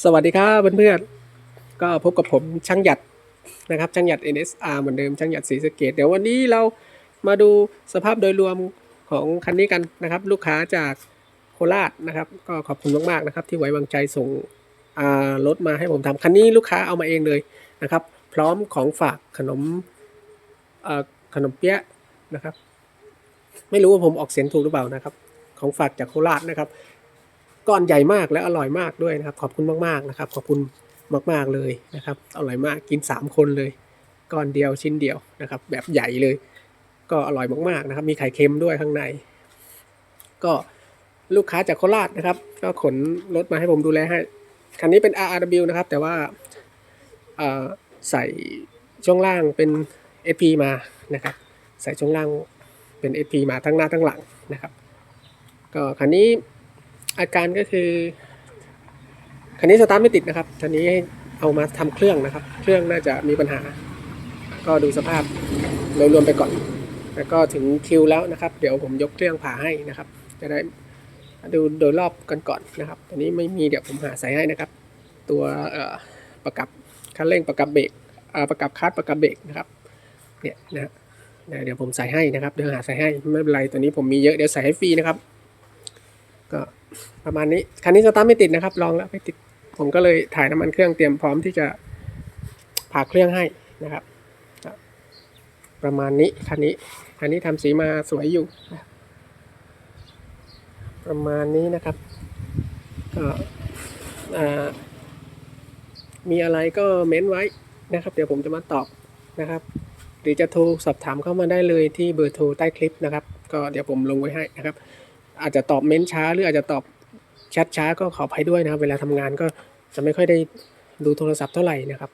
สวัสดีครับเพื่อนๆ ก็พบกับผมช่างหยัดนะครับช่างหยัด NSR เหมือนเดิมช่างหยัดสีสะเกต เดี๋ยววันนี้เรามาดูสภาพโดยรวมของคันนี้กันนะครับ ลูกค้าจากโคราชนะครับ ก็ขอบคุณมากๆนะครับ ที่ไว้วางใจส่งรถมาให้ผมทำคันนี้ลูกค้าเอามาเองเลยนะครับ พร้อมของฝากขนมขนมเปี๊ยะนะครับ ไม่รู้ว่าผมออกเสียงถูกหรือเปล่านะครับ ของฝากจากโคราชนะครับ ก้อนใหญ่มากและอร่อยมากด้วยนะครับ ขอบคุณมากๆนะครับ ขอบคุณมากๆเลยนะครับ อร่อยมากกิน 3 คนเลย ก้อนเดียวชิ้นเดียวนะครับ แบบใหญ่เลย ก็อร่อยมากๆนะครับ มีไข่เค็มด้วยข้างใน ก็ลูกค้าจากโคราชนะครับ ก็ขนรถมาให้ผมดูแลให้ คันนี้เป็น RRW นะครับ แต่ว่าใส่ช่วงล่างเป็น SP มานะครับ ใส่ช่วงล่างเป็น SP มาทั้งหน้าทั้งหลังนะครับ ก็คันนี้ อาการก็คือคันนี้สตาร์ทไม่ติดนะครับคันนี้เอามาทำเครื่องนะครับ เครื่องน่าจะมีปัญหา ก็ดูสภาพโดยรวมไปก่อน แล้วก็ถึงคิวแล้วนะครับ เดี๋ยวผมยกเครื่องผ่าให้นะครับ จะได้ดูโดยรอบกันก่อนนะครับตอนนี้ไม่มีเดี๋ยวผมหาใส่ให้นะครับ ตัวประกับคันเร่งประกับเบรกประกับคลัตช์ประกับเบรกนะครับ เนี่ยนะเดี๋ยวผมใส่ให้นะครับ เดี๋ยวหาใส่ให้ไม่เป็นไรตัวนี้ผมมีเยอะเดี๋ยวใส่ให้ฟรีนะครับ ก็ ประมาณนี้คันนี้สตาร์ทไม่ติดนะครับลองแล้วไม่ติด ผมก็เลยถ่ายน้ำมันเครื่องเตรียมพร้อมที่จะผ่าเครื่องให้นะครับประมาณนี้คันนี้คันนี้ทำสีมาสวยอยู่ ประมาณนี้นะครับก็อ่ามีอะไรก็เม้นไว้นะครับ เดี๋ยวผมจะมาตอบนะครับ หรือจะโทรสอบถามเข้ามาได้เลยที่เบอร์โทรใต้คลิปนะครับ ก็เดี๋ยวผมลงไว้ให้นะครับ อาจจะตอบเม้นช้า หรืออาจจะตอบแชทช้าก็ขออภัยด้วยนะครับ เวลาทำงานก็จะไม่ค่อยได้ดูโทรศัพท์เท่าไหร่นะครับ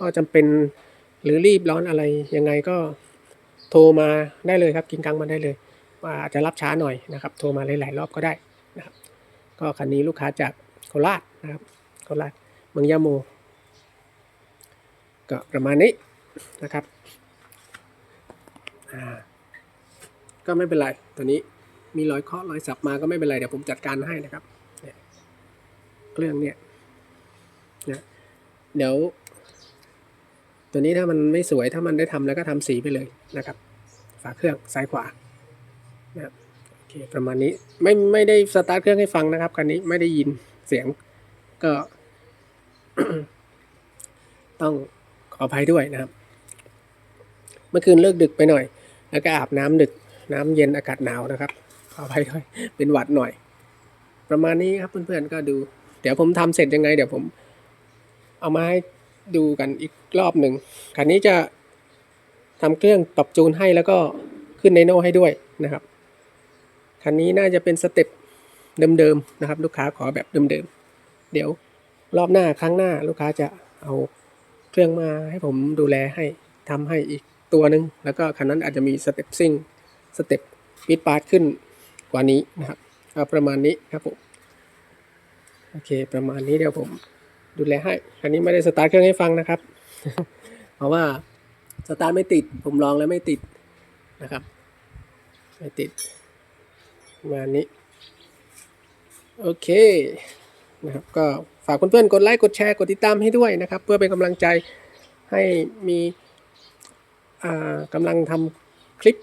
ก็จำเป็นหรือรีบร้อนอะไรยังไงก็โทรมาได้เลยครับกินกลางมาได้เลยอาจจะรับช้าหน่อยนะครับ โทรมาหลายๆรอบก็ได้นะครับ ก็คันนี้ลูกค้าจากโคราชนะครับโคราชเมืองยะโมก็ประมาณนี้นะครับก็ไม่เป็นไรตัวนี้ มีรอยเคาะรอยสับมาก็ไม่เป็นไรเดี๋ยวผมจัดการให้นะครับเครื่องเนี่ยนะเดี๋ยว ตัวนี้ถ้ามันไม่สวยถ้ามันได้ทำแล้วก็ทำสีไปเลยนะครับ ฝาเครื่องซ้ายขวานะครับโอเคประมาณนี้ไม่ไม่ได้สตาร์ทเครื่องให้ฟังนะครับคันนี้ไม่ได้ยินเสียงก็ ต้องขออภัยด้วยนะครับ เมื่อคืนเลิกดึกไปหน่อย แล้วก็อาบน้ำดึกน้ำเย็นอากาศหนาวนะครับ ขออภัยด้วย เป็นหวัดหน่อย ประมาณนี้ครับเพื่อนๆก็ดู เดี๋ยวผมทำเสร็จยังไง เดี๋ยวผม เอามาให้ดูกันอีกรอบหนึ่งคันนี้จะทำเครื่องปรับจูนให้แล้วก็ขึ้นไดโน่ให้ด้วยนะครับคันนี้น่าจะเป็นสเต็ปเดิมๆนะครับ ลูกค้าขอแบบเดิมๆเดี๋ยวรอบหน้าครั้งหน้าลูกค้าจะเอาเครื่องมาให้ผมดูแลให้ทำให้อีกตัวหนึ่งแล้วก็คันนั้นอาจจะมีสเต็ปซิ่งสเต็ปปิดปาร์ตขึ้น กว่านี้นะครับเอาประมาณนี้ครับผมโอเค ประมาณนี้เดี๋ยวผมดูแลให้คันนี้ไม่ได้สตาร์ทเครื่องให้ฟังนะครับ เพราะว่าสตาร์ทไม่ติด ผมลองแล้วไม่ติดนะครับไม่ติดประมาณนี้โอเคนะครับก็ฝากเพื่อนๆกดไลค์กดแชร์กดติดตามให้ด้วยนะครับ เพื่อเป็นกำลังใจให้มีกำลังทำคลิป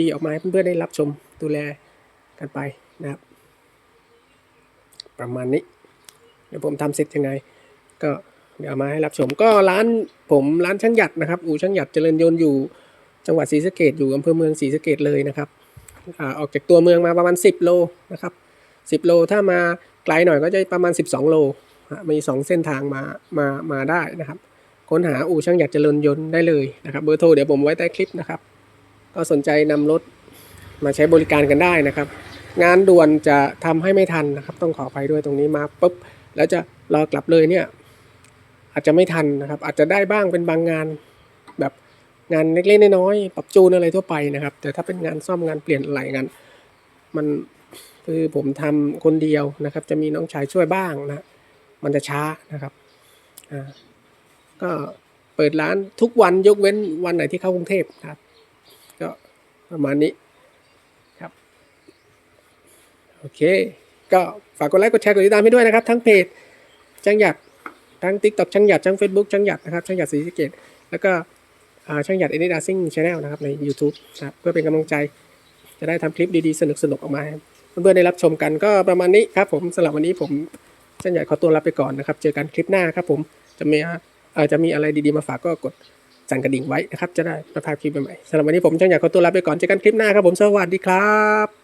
ดีๆ ออกมาให้เพื่อนๆได้รับชมดูแล กันไปนะครับ ประมาณนี้ เดี๋ยวผมทำเสร็จยังไง ก็เดี๋ยวมาให้รับชมก็ร้านผมร้านช่างหยัดนะครับ อู่ช่างหยัดเจริญยนต์อยู่จังหวัดศรีสะเกดอยู่อำเภอเมืองศรีสะเกดเลยนะครับอออกจากตัวเมืองมาประมาณ 10 โลนะครับ 10 โลถ้ามาไกลหน่อยก็จะประมาณ 12 โลมี 2 เส้นทางมามามาได้นะครับ ค้นหาอู่ช่างหยัดเจริญยนต์ได้เลยนะครับ เบอร์โทรเดี๋ยวผมไว้ใต้คลิปนะครับ ก็สนใจนำรถ มาใช้บริการกันได้นะครับ งานด่วนจะทำให้ไม่ทันนะครับ ต้องขออภัยด้วยตรงนี้มาปุ๊บแล้วจะรอกลับเลยเนี่ย อาจจะไม่ทันนะครับ อาจจะได้บ้างเป็นบางงานแบบงานเล็กๆน้อยๆปรับจูนอะไรทั่วไปนะครับ แต่ถ้าเป็นงานซ่อมงานเปลี่ยนอะไรงานมันคือผมทำคนเดียวนะครับ จะมีน้องชายช่วยบ้างนะ มันจะช้านะครับอ่าก็เปิดร้านทุกวันยกเว้นวันไหนที่เข้ากรุงเทพนะครับ ก็ประมาณนี้ โอเค ก็ฝากกดไลค์กดแชร์กดติดตามให้ด้วยนะครับ ทั้งเพจจังหยัดทั้ง TikTok ช่างหยัดทั้ง Facebook ช่างหยัดนะครับช่างหยัดศรีสเกดแล้วก็ช่างหยัดเอเดดาซิ่งชาแนลนะครับใน YouTube นะครับเพื่อเป็นกำลังใจจะได้ทำคลิปดีๆ สนุกๆ ออกมาเพื่อนๆได้รับชมกันก็ประมาณนี้ครับผมสำหรับวันนี้ผมช่างหยัดขอตัวลาไปก่อนนะครับ เจอกันคลิปหน้าครับผมจะมีอ่อจะมีอะไรดีๆมาฝากก็กดสั่นกระดิ่งไว้นะครับ จะได้มาพาดคลิปใหม่ๆสำหรับวันนี้ผมช่างหยัดขอตัวลาไปก่อนเจอกันคลิปหน้าครับผมสวัสดีครับ